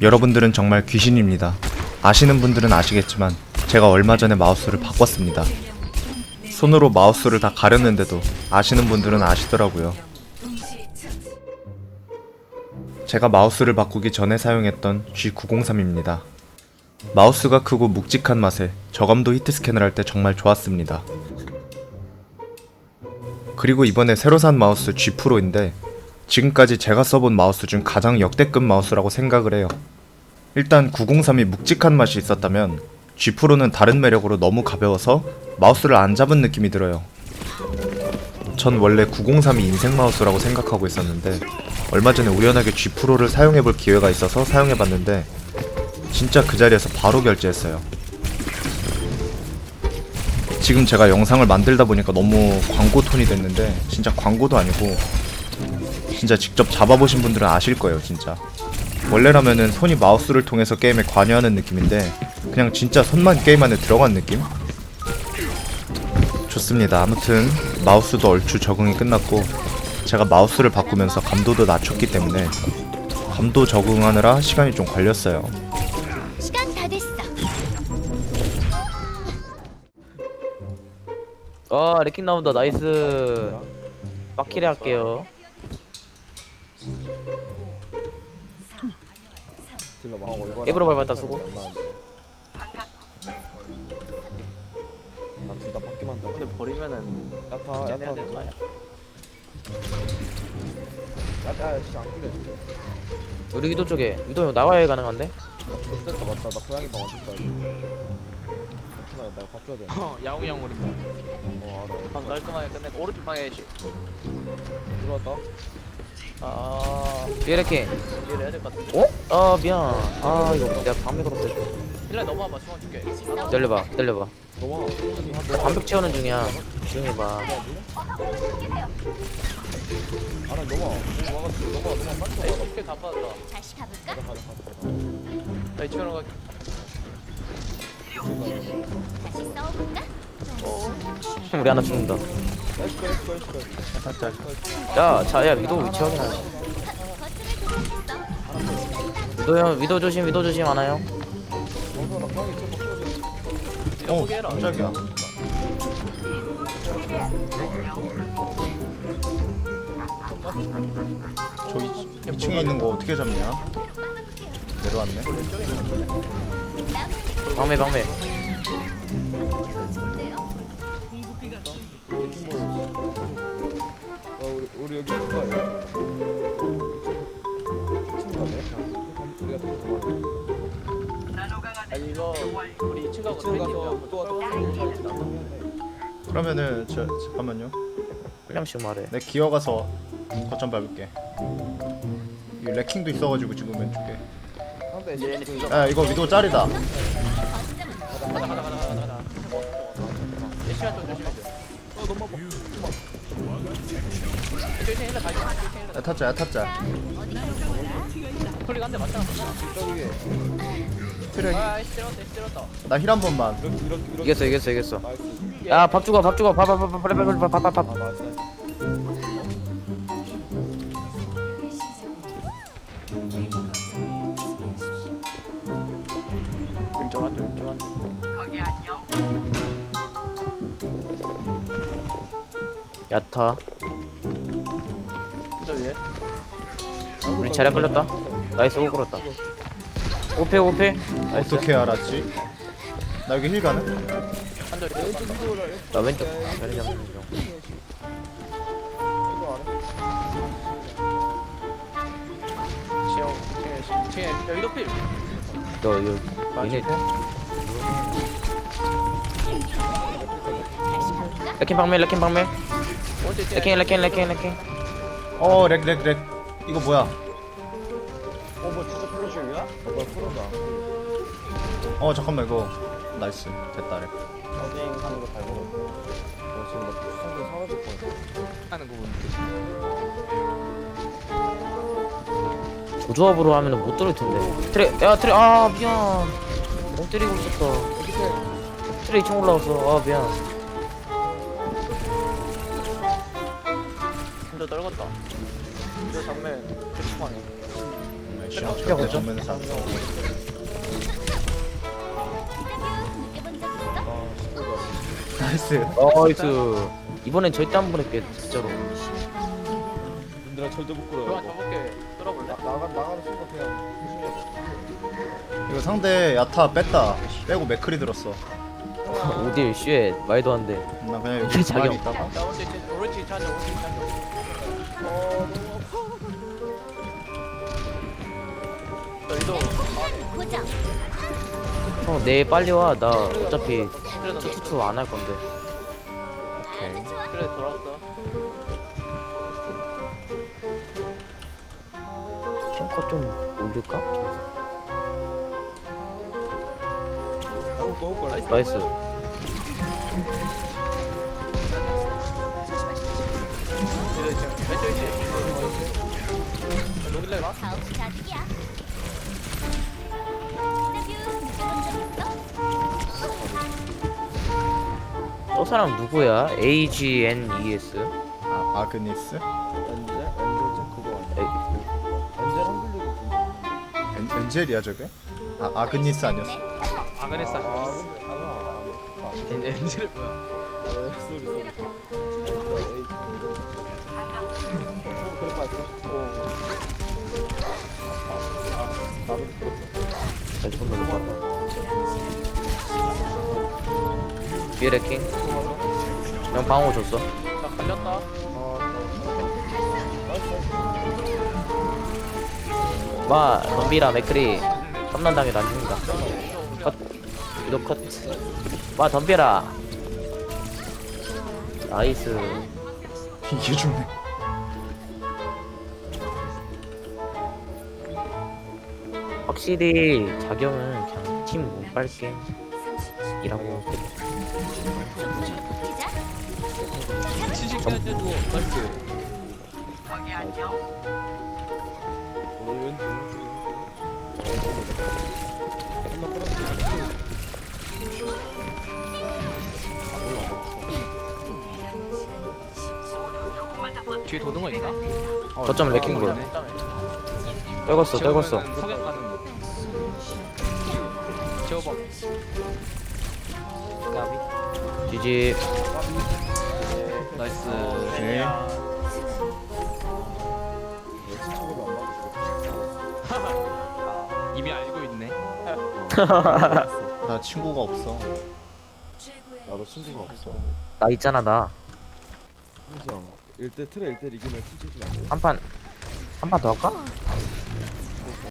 여러분들은 정말 귀신입니다. 아시는 분들은 아시겠지만 제가 얼마 전에 마우스를 바꿨습니다. 손으로 마우스를 다 가렸는데도 아시는 분들은 아시더라고요. 제가 마우스를 바꾸기 전에 사용했던 G903입니다. 마우스가 크고 묵직한 맛에 저감도 히트 스캔을 할 때 정말 좋았습니다. 그리고 이번에 새로 산 마우스 G 프로인데 지금까지 제가 써본 마우스 중 가장 역대급 마우스라고 생각을 해요. 일단 903이 묵직한 맛이 있었다면 G 프로는 다른 매력으로 너무 가벼워서 마우스를 안 잡은 느낌이 들어요. 전 원래 903이 인생 마우스라고 생각하고 있었는데 얼마 전에 우연하게 G 프로를 사용해볼 기회가 있어서 사용해봤는데 진짜 그 자리에서 바로 결제했어요. 지금 제가 영상을 만들다 보니까 너무 광고 톤이 됐는데 진짜 광고도 아니고 진짜 직접 잡아보신 분들은 아실 거예요 진짜. 원래라면은 손이 마우스를 통해서 게임에 관여하는 느낌인데 그냥 진짜 손만 게임 안에 들어간 느낌? 좋습니다. 아무튼 마우스도 얼추 적응이 끝났고 제가 마우스를 바꾸면서 감도도 낮췄기 때문에 감도 적응하느라 시간이 좀 걸렸어요. 시간 다 됐어. 아 레킹 나온다. 나이스. 빡키리 할게요 입으로 밟았다 수고 나둘다 바뀌만 더. 근데 버리면은 야타 야타 되는 거 아니야? 야타 진짜 안 끌려. 우리 위도 쪽에 위도 나와야 가능한데? 좋겠다 맞다. 나 고양이 방 어딨다. 하나 내가 바꿔야 돼. 어, 야옹이 형 오른쪽. 어 알아. 방 깔끔하게 끝내고 오른쪽 방에 시. 들어왔다. 아, 뒤에 레킹 이해를 해야 될 것 같아. 어? 아 미안 아 이거 내가 방패 걸었어 힐라 넘어와봐, 수원 줄게. 기다려봐 기다려봐 넘어. 나 반벽 채우는 중이야 조용히 해봐 아나 넘어. 와가지고 넘어 넘어 빨리 에이, 넘어. 스킬 다 빠졌다. 다시 가볼까? 가자 가자 가자. 나 이쪽으로 가. 다시 싸워볼까? 우리 하나 죽는다. 야 자야 위도 위치 확인하네 위도 형 위도 조심 위도 조심 하나요? 어. 깜짝이야 저 2, 층에 있는 거 어떻게 잡냐 내려왔네 방패 방패 우리 여기 있을 거야. 우리가 더 아니, 이거, 우리 2층 가고 지금 가서 또 또. 그러면은 저 잠깐만요 한명씩 말해 내 기어가서 거점 밟을게 이 레킹도 있어가지고 지금 왼쪽에. 야 이거 위도 짤이다 가자, 가자, 가자, 가자. 얘 시간 좀 조심해줘. 어, 너무 아파. 1층 힐라 가자. 1층 힐라. 야 타짜 야 타짜 콜리가 한대 맞잖아. 저기 트랙 아, 씨, 때렸다, 씨, 때렸다. 나힐 한 번만 이렇게 이렇게 이렇게. 이겼어 이겼어 이겼어 나이스. 야 밥 주고 밥 주고 밥 밥 밥 밥 밥 밥 밥밥 아 나이스. 왼쪽 야타. 우리 자리 걸렸다. 나이스 오 끌었다. 오페 오페 나이스. 어떻게 알았지? 나 여기 힐 줄. 나 왼쪽. 자리 잡는 중. 여기도 필. 너 이거 얘네 레킹 방매 오른쪽 있지? 레킹 레킹 레킹 레킹. 어 렉 렉 렉. 이거 뭐야? 어뭐 진짜 프로실이야? 어 뭐야 프로다. 어 잠깐만 이거. 나이스. 됐다 렉. 어딩 하는 거잘 먹었어. 어 지금 나 수상자 사라질 뻔했어. 하는 부분. 조조합으로 하면은 못 들을 텐데. 트레 야 트레 아 미안. 못 때리고 있었다. 트레 2층 올라왔어 아 미안 한줄 떨궜다. 저 장면 대충하네 절대 정면에 사 인터뷰 느껴본 적 있어? 아 시끄러워 나이스. 나이스. 이번엔 절대 안 보낼게 진짜로. 님들아 절대 못 그만 끌어요 저렇게 뚫어볼래? 나, 나가, 나가는 순간 그냥 이거 상대 야타 뺐다. 빼고 맥크리 들었어. 오딜 쉣. 말도 안 돼. 나 그냥 여기 이게 자격. 가만히 있다가 자 오른쪽 치- 오른쪽 찬정 오른쪽 저 이도 고정 형 내일 빨리 와 나 어차피 그래도 투투투 안할 건데. 아주 좋아 그래 돌아왔어 탱커 좀 올릴까? 나이스 이제 지금 왼쪽 있지 녹일래 가? 사업 자득이야 인터뷰 느껴본 적 있어? 저 사람 누구야? AGNES? 아, 아그니스? 엔젤? 엔젤 그거 아니야 엔젤 한글리고 엔, 엔젤이야 저게? 아 아그니스 아니었어? 아그네스 아 아그네스 근데 아아 엔젤 뭐야 아, 쏘리 쏘리 어. 아, 뒤에 레킹. 형 방어 줬어. 나 갈렸다. 마 덤비라 맥크리. 첨난 당해도 안 죽는다. 컷. 이도 컷마 덤벼라. 나이스. 이게 죽네 확실히 작용은 그냥 팀 못 빨게 이라고 해도 나이스 오늘 뒤에 도는 거 있나? 거점 레킹볼 떨궜어 떨궜어. 가는 거 제어범 GG 나이스. 네. 이미 알고 있네. 나 친구가 없어. 나도 친구가 없어. 나 있잖아 나. 항상 1대 틀에 1대 이기면 친구지 안 돼. 한판 한 판 더 할까?